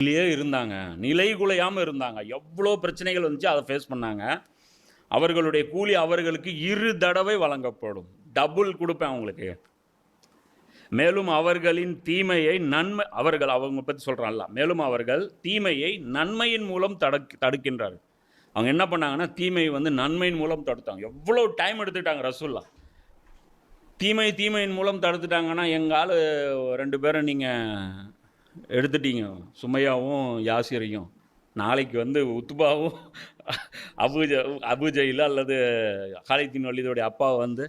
நிலையே இருந்தாங்க. நிலை குலையாமல் இருந்தாங்க. எவ்வளோ பிரச்சனைகள் வந்துச்சு அதை ஃபேஸ் பண்ணாங்க. அவர்களுடைய கூலி அவர்களுக்கு இரு தடவை வழங்கப்படும். டபுள் கொடுப்பேன் அவங்களுக்கு. மேலும் அவர்களின் தீமையை நன்மை அவர்கள் அவங்க பற்றி சொல்கிறான்ல மேலும் அவர்கள் தீமையை நன்மையின் மூலம் தடுக் தடுக்கின்றார்கள். அவங்க என்ன பண்ணாங்கன்னா தீமையை வந்து நன்மையின் மூலம் தடுத்தாங்க. எவ்வளோ டைம் எடுத்துக்கிட்டாங்க ரசூல்லா. தீமை தீமையின் மூலம் தடுத்துட்டாங்கன்னா எங்கள் ஆள் ரெண்டு பேரும் நீங்கள் எடுத்துட்டீங்க. சுமையாவும் யாசிரையும். நாளைக்கு வந்து உத்துபாவும் அபுஜ அபுஜையில் அல்லது ஹாலித்தின் வலிதோடைய அப்பா வந்து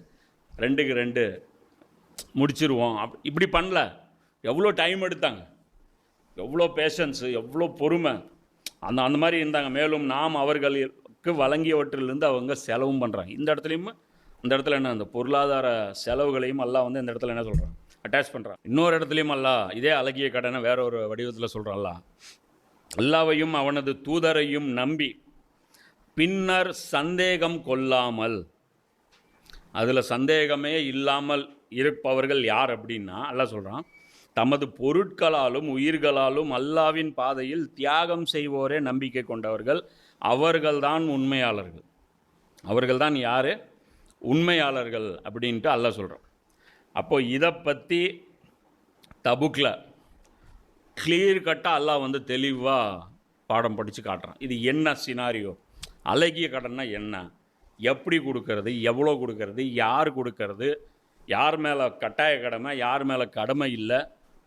ரெண்டுக்கு ரெண்டு முடிச்சிருவோம். அப் இப்படி பண்ணல. எவ்வளோ டைம் எடுத்தாங்க. எவ்வளோ பேஷன்ஸு எவ்வளோ பொறுமை. அந்த அந்த மாதிரி இருந்தாங்க. மேலும் நாம் அவர்களுக்கு வழங்கியவற்றிலிருந்து அவங்க செலவும் பண்ணுறாங்க இந்த இடத்துலையும் அந்த இடத்துல என்ன அந்த பொருளாதார செலவுகளையும் எல்லாம் வந்து இந்த இடத்துல என்ன சொல்கிறாங்க அட்டாச் பண்ணுறான் இன்னொரு இடத்துலையும் அல்லாஹ் இதே அழகிய கடனை வேற ஒரு வடிவத்தில் சொல்கிறான்ல அல்லாவையும் அவனது தூதரையும் நம்பி பின்னர் சந்தேகம் கொள்ளாமல் அதில் சந்தேகமே இல்லாமல் இருப்பவர்கள் யார் அப்படின்னா அல்ல சொல்கிறான் தமது பொருட்களாலும் உயிர்களாலும் அல்லாவின் பாதையில் தியாகம் செய்வோரே நம்பிக்கை கொண்டவர்கள் அவர்கள்தான் உண்மையாளர்கள். அவர்கள்தான் யார்? உண்மையாளர்கள் அப்படின்ட்டு அல்ல சொல்கிறான் அப்போ இதை பற்றி தபுக்கில் கிளியர் கட்டாக அல்லாஹ் வந்து தெளிவாக பாடம் படித்து காட்டுறான். இது என்ன சினாரியோ அழகிய கடன்னா என்ன? எப்படி கொடுக்கறது? எவ்வளோ கொடுக்கறது? யார் கொடுக்கறது? யார் மேலே கட்டாய கடமை? யார் மேலே கடமை இல்லை?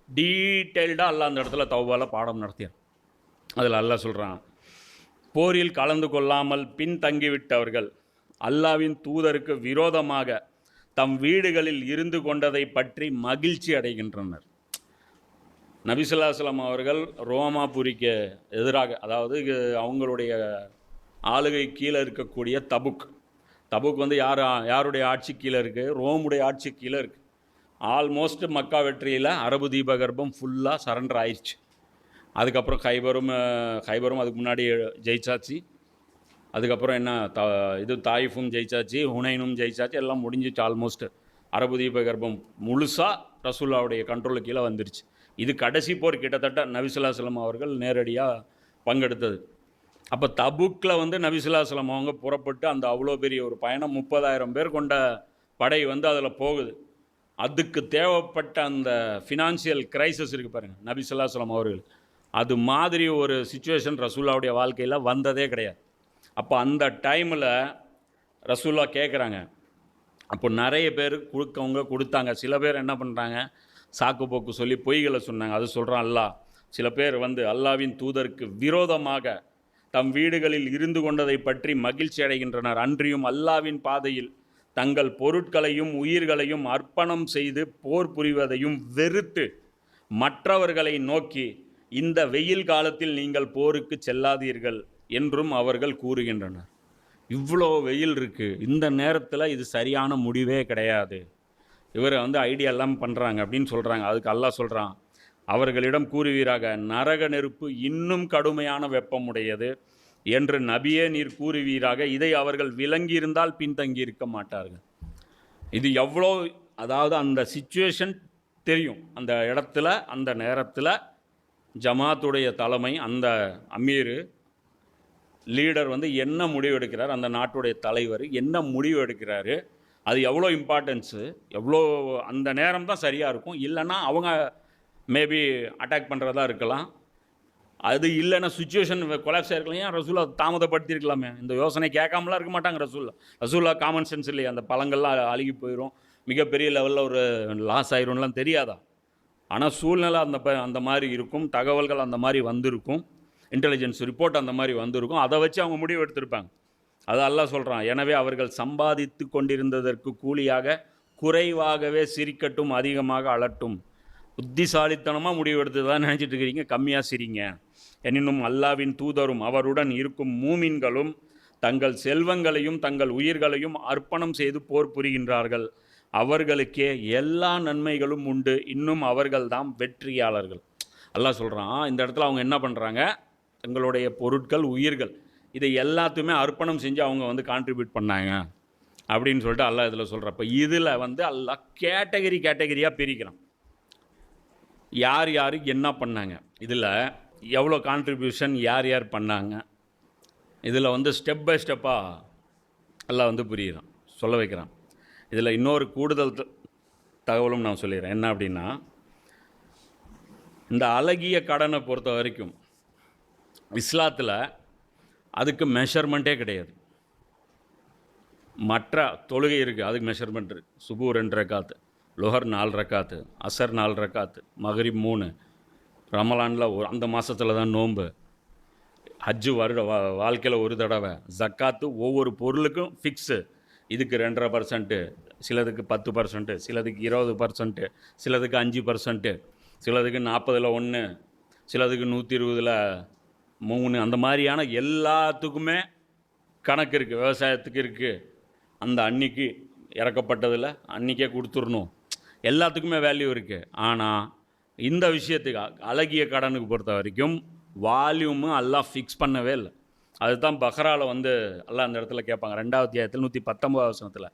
டீட்டெயில்டாக அல்லா அந்த இடத்துல தௌபால பாடம் நடத்தியார் அதில் அல்லாஹ் சொல்கிறான் போரில் கலந்து கொள்ளாமல் பின்தங்கிவிட்டவர்கள் அல்லாவின் தூதருக்கு விரோதமாக தம் வீடுகளில் இருந்து கொண்டதை பற்றி மகிழ்ச்சி அடைகின்றனர். நபிசுல்லாஸ்லாம் அவர்கள் ரோமாபுரிக்கு எதிராக அதாவது அவங்களுடைய ஆளுகை கீழே இருக்கக்கூடிய தபுக். தபுக் வந்து யார் யாருடைய ஆட்சி கீழே இருக்குது ரோமுடைய ஆட்சி கீழே இருக்குது ஆல்மோஸ்ட் மக்கா வெற்றியில் அரபு தீபகற்பம் ஃபுல்லாக சரண்டர் ஆயிடுச்சு. அதுக்கப்புறம் ஹைபரும் கைபரும் ஹைபரும் அதுக்கு முன்னாடி ஜெயிச்சாச்சு. அதுக்கப்புறம் என்ன த இது தாயிஃபும் ஜெயிச்சாச்சு ஹுனைனும் ஜெயிச்சாச்சு எல்லாம் முடிஞ்சிச்சு ஆல்மோஸ்ட் அரபு தீபகற்பம் முழுசாக ரசூல்லாவுடைய கண்ட்ரோலுக்கு கீழே வந்துருச்சு. இது கடைசி போர் கிட்டத்தட்ட நபிசுல்லாஸ்லம் அவர்கள் நேரடியாக பங்கெடுத்தது. அப்போ தபுக்கில் வந்து நபிசுல்லாஸ்லம் அவங்க புறப்பட்டு அந்த அவ்வளோ பெரிய ஒரு பயணம் முப்பதாயிரம் பேர் கொண்ட படை வந்து அதில் போகுது. அதுக்கு தேவைப்பட்ட அந்த ஃபினான்ஷியல் கிரைசஸ் இருக்குது பாருங்கள் நபிசுல்லாஸ்லம் அவர்கள். அது மாதிரி ஒரு சுச்சுவேஷன் ரசூல்லாவுடைய வாழ்க்கையில் வந்ததே கிடையாது. அப்போ அந்த டைமில் ரசூல்லா கேட்குறாங்க அப்போ நிறைய பேர் கொடுக்கவங்க கொடுத்தாங்க. சில பேர் என்ன பண்ணுறாங்க சாக்கு போக்கு சொல்லி பொய்களை சொன்னாங்க. அது சொல்கிறான் அல்லாஹ். சில பேர் வந்து அல்லாவின் தூதருக்கு விரோதமாக தம் வீடுகளில் இருந்து கொண்டதை பற்றி மகிழ்ச்சி அடைகின்றனர். அன்றியும் அல்லாவின் பாதையில் தங்கள் பொருட்களையும் உயிர்களையும் அர்ப்பணம் செய்து போர் புரிவதையும் வெறுத்து மற்றவர்களை நோக்கி இந்த வெயில் காலத்தில் நீங்கள் போருக்கு செல்லாதீர்கள். என்றும் அவர்கள் கூறுகின்றனர். இவ்வளோ வெயில் இருக்குது இந்த நேரத்தில் இது சரியான முடிவே கிடையாது. இவர் வந்து ஐடியா எல்லாம் பண்ணுறாங்க அப்படின்னு சொல்கிறாங்க அதுக்கு அல்லா சொல்கிறான் அவர்களிடம் கூறுவீராக நரக நெருப்பு இன்னும் கடுமையான வெப்பமுடையது என்று நபியே நீர் கூறுவீராக இதை அவர்கள் விளங்கியிருந்தால் பின்தங்கி இருக்க மாட்டார்கள். இது எவ்வளோ அதாவது அந்த சுச்சுவேஷன் தெரியும். அந்த இடத்துல அந்த நேரத்தில் ஜமாத்துடைய தலைமை அந்த அமீர் லீடர் வந்து என்ன முடிவு எடுக்கிறார் அந்த நாட்டுடைய தலைவர் என்ன முடிவு எடுக்கிறாரு அது எவ்வளோ இம்பார்ட்டன்ஸு எவ்வளோ அந்த நேரம் தான் சரியாக இருக்கும். இல்லைன்னா அவங்க மேபி அட்டாக் பண்ணுறதா இருக்கலாம். அது இல்லைன்னா சுச்சுவேஷன் கொலாப்ஸ் ஆயிருக்கலாம். ஏன் ரசூலா தாமதப்படுத்தியிருக்கலாமே? இந்த யோசனை கேட்காமலாம் இருக்க மாட்டாங்க ரசூல்லா ரசூல்லா காமன் சென்ஸ் இல்லையா? அந்த பழங்கள்லாம் அழுகி போயிடும் மிகப்பெரிய லெவலில் ஒரு லாஸ் ஆயிரும்லாம் தெரியாதா? ஆனால் சூழ்நிலை அந்த ப அந்த மாதிரி இருக்கும். தகவல்கள் அந்த மாதிரி வந்திருக்கும். இன்டெலிஜென்ஸ் ரிப்போர்ட் அந்த மாதிரி வந்திருக்கும். அதை வச்சு அவங்க முடிவு எடுத்திருப்பாங்க. அது அல்லாஹ் சொல்கிறான் எனவே அவர்கள் சம்பாதித்து கொண்டிருந்ததற்கு கூலியாக குறைவாகவே சிரிக்கட்டும் அதிகமாக அலட்டும். புத்திசாலித்தனமாக முடிவு எடுத்து தான் நினச்சிட்டு இருக்கிறீங்க கம்மியாக சிரிங்க. எனினும் அல்லாவின் தூதரும் அவருடன் இருக்கும் மூமின்களும் தங்கள் செல்வங்களையும் தங்கள் உயிர்களையும் அர்ப்பணம் செய்து போர் புரிகின்றார்கள். அவர்களுக்கே எல்லா நன்மைகளும் உண்டு. இன்னும் அவர்கள்தான் வெற்றியாளர்கள். அல்லாஹ் சொல்கிறான் இந்த இடத்துல அவங்க என்ன பண்ணுறாங்க தங்களுடைய பொருட்கள் உயிர்கள் இதை எல்லாத்தையுமே அர்ப்பணம் செஞ்சு அவங்க வந்து கான்ட்ரிபியூட் பண்ணாங்க. அப்படின்னு சொல்லிட்டு அல்லா இதில் சொல்கிறப்ப இதில் வந்து அல்லாஹ் கேட்டகரி கேட்டகரியாக பிரிக்கிறான். யார் யார் என்ன பண்ணாங்க? இதில் எவ்வளோ கான்ட்ரிபியூஷன் யார் யார் பண்ணாங்க? இதில் வந்து ஸ்டெப் பை ஸ்டெப்பாக எல்லாம் வந்து புரியிறான் சொல்ல வைக்கிறான். இதில் இன்னொரு கூடுதல் த- தகவலும் நான் சொல்லிடுறேன். என்ன அப்படின்னா இந்த அழகிய கடனை பொறுத்த வரைக்கும் இஸ்லாத்தில் அதுக்கு மெஷர்மெண்ட்டே கிடையாது. மற்ற தொழுகை இருக்குது அதுக்கு மெஷர்மெண்ட் இருக்குது சுபு ரெண்டு ரக்காத்து லுஹர் நாலு ரக்காத்து அசர் நாலு ரக்காத்து மகரிப் மூணு. ரமலானில் ஒரு அந்த மாதத்தில் தான் நோன்பு. ஹஜ்ஜு வருட வா வாழ்க்கையில் ஒரு தடவை. ஜக்காத்து ஒவ்வொரு பொருளுக்கும் ஃபிக்ஸு இதுக்கு ரெண்டரை பர்சன்ட்டு சிலதுக்கு பத்து பர்சன்ட்டு சிலதுக்கு இருபது பர்சன்ட்டு சிலதுக்கு அஞ்சு பர்சன்ட்டு சிலதுக்கு நாற்பதில் ஒன்று சிலதுக்கு நூற்றி இருபதில் மூணு அந்த மாதிரியான எல்லாத்துக்குமே கணக்கு இருக்குது விவசாயத்துக்கு இருக்குது அந்த அன்னைக்கு இறக்கப்பட்டதில் அன்றைக்கே கொடுத்துடணும். எல்லாத்துக்குமே வேல்யூ இருக்குது ஆனால் இந்த விஷயத்துக்கு அழகிய கடனுக்கு பொறுத்த வரைக்கும் வால்யூமு எல்லாம் ஃபிக்ஸ் பண்ணவே இல்லை. அதுதான் பஹ்ராவில் வந்து எல்லாம் அந்த இடத்துல கேட்பாங்க ரெண்டாவது அத்தியாயத்தில் நூற்றி பத்தொம்பது அவசரத்தில்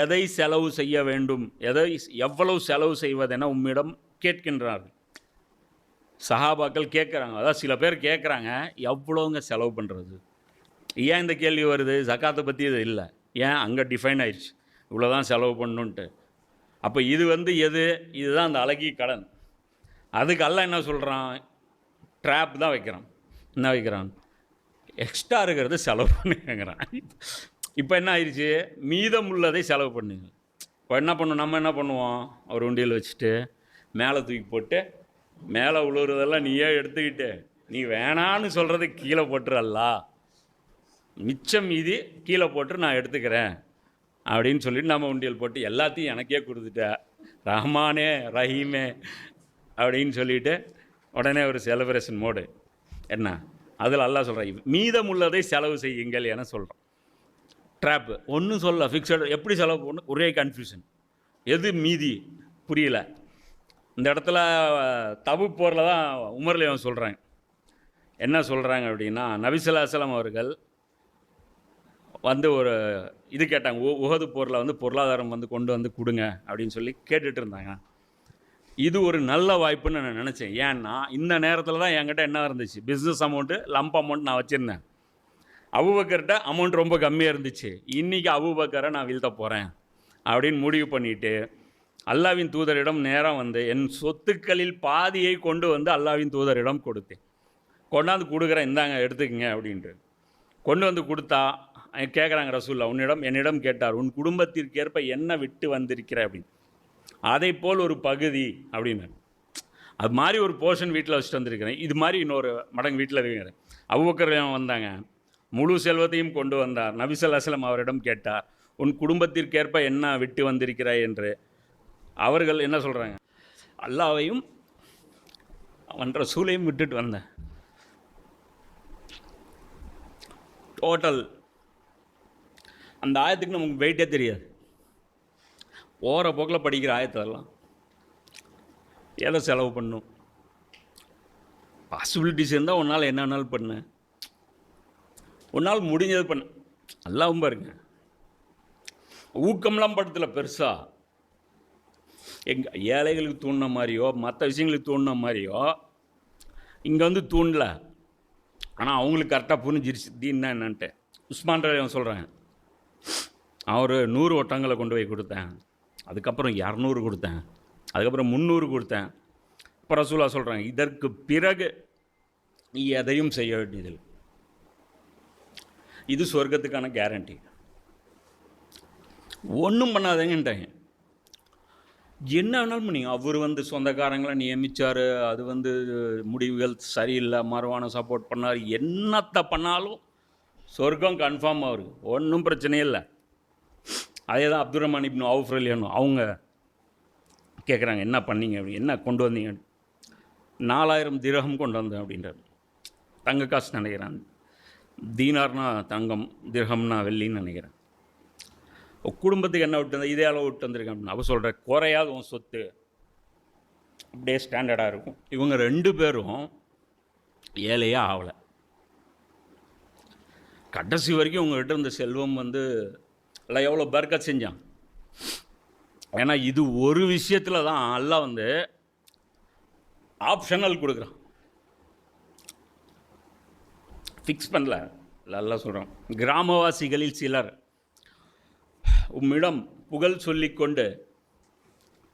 எதை செலவு செய்ய வேண்டும்? எதை எவ்வளவு செலவு செய்வதென உம்மிடம் கேட்கின்றார்கள். சஹாபாக்கள் கேட்குறாங்க. அதாவது சில பேர் கேட்குறாங்க எவ்வளோங்க செலவு பண்ணுறது? ஏன் இந்த கேள்வி வருது? ஜக்காத்தை பற்றி இது இல்லை. ஏன்? அங்கே டிஃபைன் ஆயிடுச்சு. இவ்வளோ தான் செலவு பண்ணணுன்ட்டு அப்போ இது வந்து எது? இதுதான் அந்த அழகி கடன். அதுக்கு அல்ல என்ன சொல்கிறான் ட்ராப் தான் வைக்கிறான். என்ன வைக்கிறான்? எக்ஸ்ட்ரா இருக்கிறது செலவு பண்ணுங்கிறான் இப்போ என்ன ஆயிடுச்சு? மீதம் உள்ளதை செலவு பண்ணுங்க. இப்போ என்ன பண்ணும்? நம்ம என்ன பண்ணுவோம்? ஒரு உண்டியல் வச்சுட்டு மேலே தூக்கி போட்டு மேலே உழுவுறதெல்லாம் நீயே எடுத்துக்கிட்டு நீ வேணான்னு சொல்கிறது கீழே போட்டுறல்லா மிச்சம் மீதி கீழே போட்டு நான் எடுத்துக்கிறேன். அப்படின்னு சொல்லிட்டு நம்ம உண்டியல் போட்டு எல்லாத்தையும் எனக்கே கொடுத்துட்ட. ரஹ்மானே ரஹீமே அப்படின்னு சொல்லிட்டு உடனே ஒரு செலிப்ரேஷன் மோடு. என்ன? அதில் அல்லா சொல்கிறேன் மீதம் உள்ளதை செலவு செய்யுங்கள் என சொல்கிறோம் ட்ராப்பு ஒன்றும் சொல்ல ஃபிக்ஸடு எப்படி செலவு பண்ணணும்? ஒரே கன்ஃபியூஷன் எது மீதி? புரியல. இந்த இடத்துல தபு போரில் தான் உமர்லேயும் சொல்கிறாங்க என்ன சொல்கிறாங்க அப்படின்னா நபிசல்லாசலம் அவர்கள் வந்து ஒரு இது கேட்டாங்க உ- உகது போரில் வந்து பொருளாதாரம் வந்து கொண்டு வந்து கொடுங்க அப்படின்னு சொல்லி கேட்டுட்டு இருந்தாங்க. இது ஒரு நல்ல வாய்ப்புன்னு நான் நினச்சேன். ஏன்னா இந்த நேரத்தில் தான் என்கிட்ட என்ன இருந்துச்சு? பிஸ்னஸ் அமௌண்ட்டு லம்ப் அமௌண்ட் நான் வச்சுருந்தேன். அபுபக்கர்கிட்ட அமௌண்ட் ரொம்ப கம்மியாக இருந்துச்சு. இன்றைக்கி அபுபக்கரை நான் வீழ்த்த போகிறேன் அப்படின்னு முடிவு பண்ணிவிட்டு அல்லாவின் தூதரிடம் நேரம் வந்து என் சொத்துக்களில் பாதியை கொண்டு வந்து அல்லாவின் தூதரிடம் கொடுத்தேன். கொண்டாந்து கொடுக்குறேன் இந்தாங்க எடுத்துக்கங்க அப்படின்ட்டு. கொண்டு வந்து கொடுத்தா கேட்குறாங்க ரசூல்லா உன்னிடம் என்னிடம் கேட்டார் உன் குடும்பத்திற்கேற்ப என்ன விட்டு வந்திருக்கிற அப்படின்னு. அதை போல் ஒரு பகுதி அப்படின்னு அது மாதிரி ஒரு போர்ஷன் வீட்டில் வச்சுட்டு வந்திருக்கிறேன். இது மாதிரி இன்னொரு மடங்கு வீட்டில் இருக்கிறேன். அவ்வக்கர் வந்தாங்க. முழு செல்வத்தையும் கொண்டு வந்தார். நபிசல் அசலம் அவரிடம் கேட்டார் உன் குடும்பத்திற்கேற்ப என்ன விட்டு வந்திருக்கிறாய் என்று. அவர்கள் என்ன சொல்கிறாங்க அல்லாவையும் அவன் ரசூலையும் விட்டுட்டு வந்தேன். டோட்டல் அந்த ஆயத்துக்கு நமக்கு வெயிட்டே தெரியாது. போகிற போக்கில் படிக்கிற ஆயத்தெல்லாம் எதை செலவு பண்ணும்? பாசிபிலிட்டிஸ் இருந்தால் உன்னால் என்ன பண்ண. உன்னால் முடிஞ்சது பண்ண. நல்லாவும் பாருங்க. ஊக்கம்லாம் படத்தில் பெருசாக எங்கள் ஏழைகளுக்கு தூண்டின மாதிரியோ மற்ற விஷயங்களுக்கு தூண்டின மாதிரியோ இங்கே வந்து தூண்டல ஆனால் அவங்களுக்கு கரெக்டாக புரிஞ்சிருச்சு. தீன்னா என்னன்ட்டு. உஸ்மான் சொல்கிறேன் அவர் நூறு ஒட்டங்களை கொண்டு போய் கொடுத்தேன். அதுக்கப்புறம் இரநூறு கொடுத்தேன். அதுக்கப்புறம் முந்நூறு கொடுத்தேன். இப்போ ரசூலா சொல்கிறாங்க இதற்கு பிறகு நீ எதையும் செய்ய வேண்டியதில்லை. இது சொர்க்கத்துக்கான கேரண்டி ஒன்றும் பண்ணாதேங்கன்ட்டாங்க. என்ன வேணாலும் பண்ணீங்க அவர் வந்து சொந்தக்காரங்களை நியமித்தார் அது வந்து முடிவுகள் சரியில்லை மறுவான சப்போர்ட் பண்ணார் என்னத்தை பண்ணாலும் சொர்க்கம் கன்ஃபார்ம் அவருக்கு ஒன்றும் பிரச்சனை இல்லை. அதே தான் அப்துல் ரஹ்மான் இப்னு அவுஃப்ரலியனும் அவங்க கேட்குறாங்க என்ன பண்ணீங்க? அப்படி என்ன கொண்டு வந்தீங்க? நாலாயிரம் திரகம் கொண்டு வந்தேன் அப்படின்றார். தங்க காசு நினைக்கிறேன் தீனார்னா தங்கம் திரகம்னா வெள்ளின்னு நினைக்கிறேன் குடும்பத்துக்கு என்ன விட்டு வந்த இதே அளவு விட்டு வந்திருக்கேன் அப்படின்னு. அவ சொல்கிற குறையாத உன் சொத்து. அப்படியே ஸ்டாண்டர்டாக இருக்கும். இவங்க ரெண்டு பேரும் ஏழையே ஆகலை. கடைசி வரைக்கும் உங்கள்கிட்ட இருந்த செல்வம் வந்து எல்லாம் எவ்வளோ பர்க்கத் செஞ்சான். ஏன்னா இது ஒரு விஷயத்தில் தான் அல்லாஹ் வந்து ஆப்ஷனல் கொடுக்குறான். ஃபிக்ஸ் பண்ணல. நல்லா சொல்கிறோம் கிராமவாசிகளில் சிலர் உம்மிடம் புகழ் சொல்லிக்கொண்டு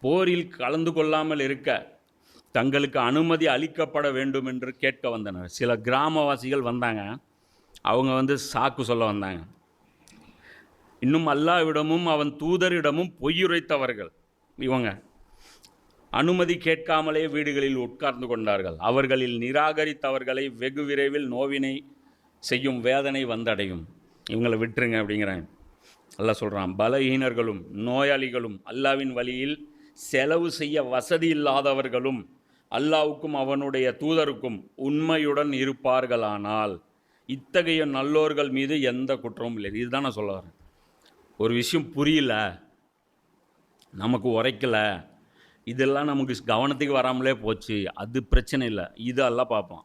போரில் கலந்து கொள்ளாமல் இருக்க தங்களுக்கு அனுமதி அளிக்கப்பட வேண்டும் என்று கேட்க வந்தனர். சில கிராமவாசிகள் வந்தாங்க. அவங்க வந்து சாக்கு சொல்ல வந்தாங்க. இன்னும் அல்லாவிடமும் அவன் தூதரிடமும் பொய்யுரைத்தவர்கள் இவங்க. அனுமதி கேட்காமலே வீடுகளில் உட்கார்ந்து கொண்டார்கள். அவர்களில் நிராகரித்தவர்களை வெகு விரைவில் நோவினை செய்யும் வேதனை வந்தடையும். இவங்களை விட்டுருங்க அப்படிங்கிறாங்க. அல்லாஹ் சொல்கிறான் பலஹீனர்களும் நோயாளிகளும் அல்லாவின் வழியில் செலவு செய்ய வசதி இல்லாதவர்களும் அல்லாவுக்கும் அவனுடைய தூதருக்கும் உண்மையுடன் இருப்பார்களானால் இத்தகைய நல்லோர்கள் மீது எந்த குற்றமும் இல்லை. இதுதான் நான் சொல்ல வரேன். ஒரு விஷயம் புரியல நமக்கு உரைக்கல இதெல்லாம் நமக்கு கவனத்துக்கு வராமலே போச்சு அது பிரச்சனை இல்லை. இதெல்லாம் பார்ப்போம்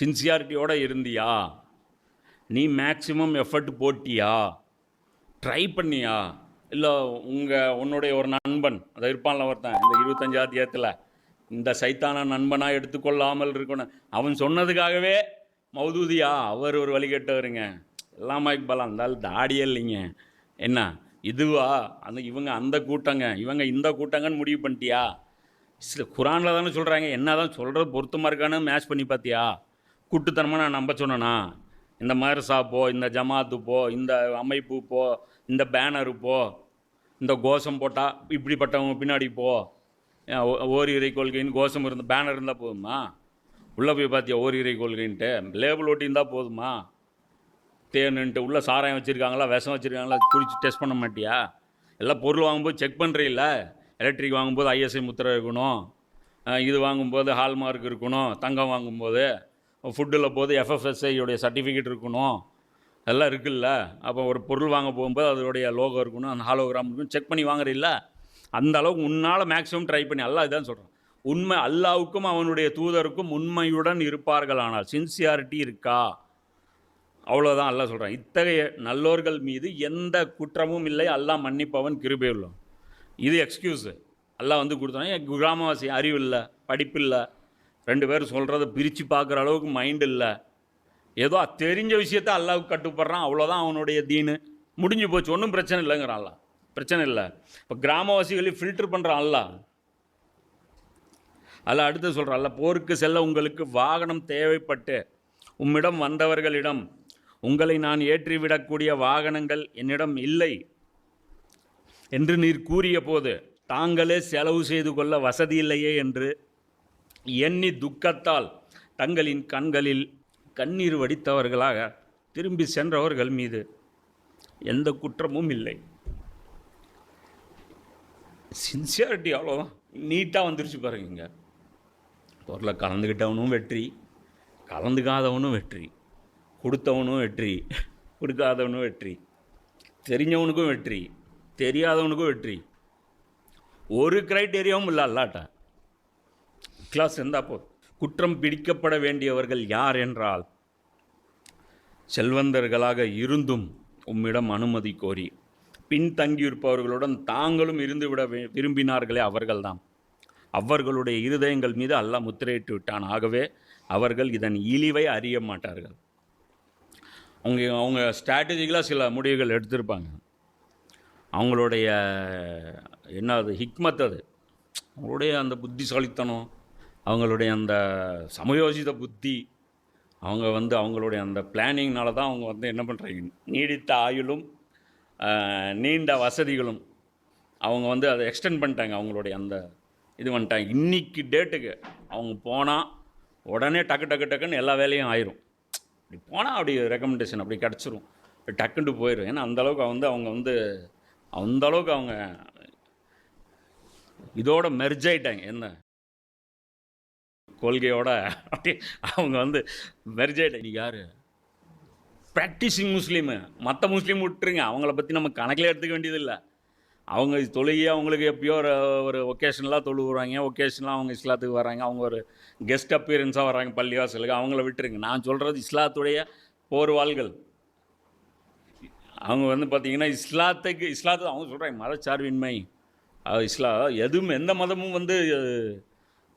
சின்சியாரிட்டியோடு இருந்தியா? நீ மேக்சிமம் எஃபர்ட் போட்டியா? ட்ரை பண்ணியா? இல்லை உங்கள் உன்னுடைய ஒரு நண்பன் அதை இருப்பான்ல ஒருத்தன் இந்த இருபத்தஞ்சாத்தியத்தில் இந்த சைத்தான நண்பனாக எடுத்துக்கொள்ளாமல் இருக்கணும். அவன் சொன்னதுக்காகவே மௌதூதியா அவர் ஒரு வழிகட்டவருங்க எல்லாமா இக்பால் இருந்தாலும் தாடியே இல்லைங்க. என்ன? இதுவா? அந்த இவங்க அந்த கூட்டங்க இவங்க இந்த கூட்டங்கன்னு முடிவு பண்ணிட்டியா? சில குரானில் தானே சொல்கிறாங்க என்ன தான் சொல்கிறது பொருத்தமாக இருக்கான்னு மேட்ச் பண்ணி பார்த்தியா? கூட்டுத்தனமாக நான் நம்ப சொன்னேனா? இந்த மதரசா போ இந்த ஜமாத்து போ இந்த அமைப்பு போ இந்த பேனரு போ இந்த கோஷம் போட்டால் இப்படிப்பட்டவங்க பின்னாடி போ. ஏன் ஓ- ஓரிரை கொள்கைன்னு கோஷம் இருந்த பேனர் இருந்தால் போதுமா? உள்ளே போய் பார்த்தியா ஓரிரை கொள்கைன்ட்டு? லேபிள் ஒட்டியிருந்தால் போதுமா? தேனுன்ட்டு உள்ள சாராயம் வச்சுருக்காங்களா விஷம் வச்சுருக்காங்களா குடிச்சு டெஸ்ட் பண்ண மாட்டியா? எல்லாம் பொருள் வாங்கும்போது செக் பண்ணுறீல்ல எலக்ட்ரிக் வாங்கும்போது ஐஎஸ்ஐ முத்திரை இருக்கணும். இது வாங்கும்போது ஹால்மார்க் இருக்கணும் தங்கம் வாங்கும்போது. ஃபுட்டில் போது FFSI சர்டிஃபிகேட் இருக்கணும். எல்லாம் இருக்குல்ல. அப்போ ஒரு பொருள் வாங்க போகும்போது அதோடைய லோகோ இருக்கணும் அந்த ஹாலோகிராம் இருக்கணும் செக் பண்ணி வாங்குறீல்ல. அந்த அளவுக்கு உன்னால் மேக்ஸிமம் ட்ரை பண்ணி அல்லா இதான் சொல்கிறான் உண்மை அல்லாவுக்கும் அவனுடைய தூதருக்கும் உண்மையுடன் இருப்பார்கள் ஆனால் சின்சியாரிட்டி இருக்கா? அவ்வளோதான் அல்லா சொல்கிறான் இத்தகைய நல்லோர்கள் மீது எந்த குற்றமும் இல்லை. அல்லாஹ் மன்னிப்பவன் கிருபே உள்ளவன் இது எக்ஸ்கியூஸு அல்லாஹ் வந்து கொடுத்தானே. என் கிராமவாசி அறிவு இல்லை படிப்பு இல்லை ரெண்டு பேரும் சொல்கிறத பிரித்து பார்க்குற அளவுக்கு மைண்ட் இல்லை. ஏதோ தெரிஞ்ச விஷயத்த அல்லாவுக்கு கட்டுப்படுறான் அவ்வளோதான் அவனுடைய தீனு. முடிஞ்சு போச்சு ஒன்றும் பிரச்சனை இல்லைங்கிறான் அல்லாஹ். பிரச்சனை இல்லை. இப்போ கிராமவாசிகளை ஃபில்டர் பண்ணுறான் அல்லாஹ். அல்ல அடுத்து சொல்கிறான் அல்ல போருக்கு செல்ல உங்களுக்கு வாகனம் தேவைப்பட்டு உம்மிடம் வந்தவர்களிடம் உங்களை நான் ஏற்றிவிடக்கூடிய வாகனங்கள் என்னிடம் இல்லை என்று நீர் கூறிய போது தாங்களே செலவு செய்து கொள்ள வசதி இல்லையே என்று எண்ணி துக்கத்தால் தங்களின் கண்களில் கண்ணீர் வடித்தவர்களாக திரும்பி சென்றவர்கள் மீது எந்த குற்றமும் இல்லை. சின்சியாரிட்டி அவ்வளோ நீட்டாக வந்துருச்சு பாருங்க பொருளை கலந்துக்கிட்டவனும் வெற்றி கலந்துக்காதவனும் வெற்றி கொடுத்தவனும் வெற்றி கொடுக்காதவனும் வெற்றி தெரிஞ்சவனுக்கும் வெற்றி தெரியாதவனுக்கும் வெற்றி. ஒரு கிரைட்டேரியாவும் இல்லை அல்லாட்ட. கிளாஸ் இருந்தால் போதும். குற்றம் பிடிக்கப்பட வேண்டியவர்கள் யார் என்றால் செல்வந்தர்களாக இருந்தும் உம்மிடம் அனுமதி கோரி பின்தங்கியிருப்பவர்களுடன் தாங்களும் இருந்துவிட விரும்பினார்களே அவர்கள்தான். அவர்களுடைய இருதயங்கள் மீது அல்லாஹ் முத்திரையிட்டு விட்டான். ஆகவே அவர்கள் இதன் இழிவை அறிய மாட்டார்கள். அவங்க அவங்க ஸ்ட்ராட்டஜிக்கலாக சில முடிவுகள் எடுத்திருப்பாங்க. அவங்களுடைய என்ன அது ஹிக்மத் அது. அவங்களுடைய அந்த புத்திசாலித்தனம் அவங்களுடைய அந்த சமயோஜித புத்தி அவங்க வந்து அவங்களுடைய அந்த பிளானிங்னால தான் அவங்க வந்து என்ன பண்ணுறாங்க நீடித்த ஆயுளும் நீண்ட வசதிகளும் அவங்க வந்து அதை எக்ஸ்டெண்ட் பண்ணிட்டாங்க. அவங்களுடைய அந்த இது பண்ணிட்டாங்க இன்னைக்கு டேட்டுக்கு அவங்க போனால் உடனே டக்கு டக்கு டக்குன்னு எல்லா வேலையும் ஆயிரும். அப்படி போனால் அப்படி ரெக்கமெண்டேஷன் அப்படி கிடச்சிரும். டக்குன்ட்டு போயிடும் ஏன்னா அந்த அளவுக்கு வந்து அவங்க வந்து அந்தளவுக்கு அவங்க இதோட மெர்ஜ் ஆகிட்டாங்க என்ன? கொள்கையோட அவங்க வந்து மெர்ஜேட் நீ யார்? ப்ராக்டிஸிங் முஸ்லீமு மற்ற முஸ்லீம் விட்டுருங்க. அவங்கள பற்றி நம்ம கணக்கில் எடுத்துக்க வேண்டியதில்லை. அவங்க தொழுகி அவங்களுக்கு எப்பயோ ஒரு ஒரு ஒகேஷனலாக தொழுவுறாங்க. ஒகேஷனலாக அவங்க இஸ்லாத்துக்கு வராங்க. அவங்க ஒரு கெஸ்ட் அப்பியரன்ஸாக வராங்க பள்ளிவாசலுக்கு. அவங்கள விட்டுருங்க. நான் சொல்கிறது இஸ்லாத்துடைய போர்வாள்கள் அவங்க வந்து பார்த்தீங்கன்னா இஸ்லாத்துக்கு இஸ்லாத்து அவங்க சொல்கிறாங்க மதச்சார்பின்மை. இஸ்லா எதுவும் எந்த மதமும் வந்து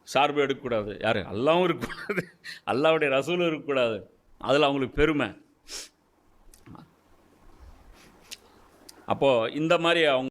சார்பு எடுக்கக்கூடாது. யார்? அல்லாவும் இருக்கக்கூடாது. அல்லாவுடைய ரசூலும் இருக்கக்கூடாது. அதில் அவங்களுக்கு பெருமை. அப்போது இந்த மாதிரி அவங்க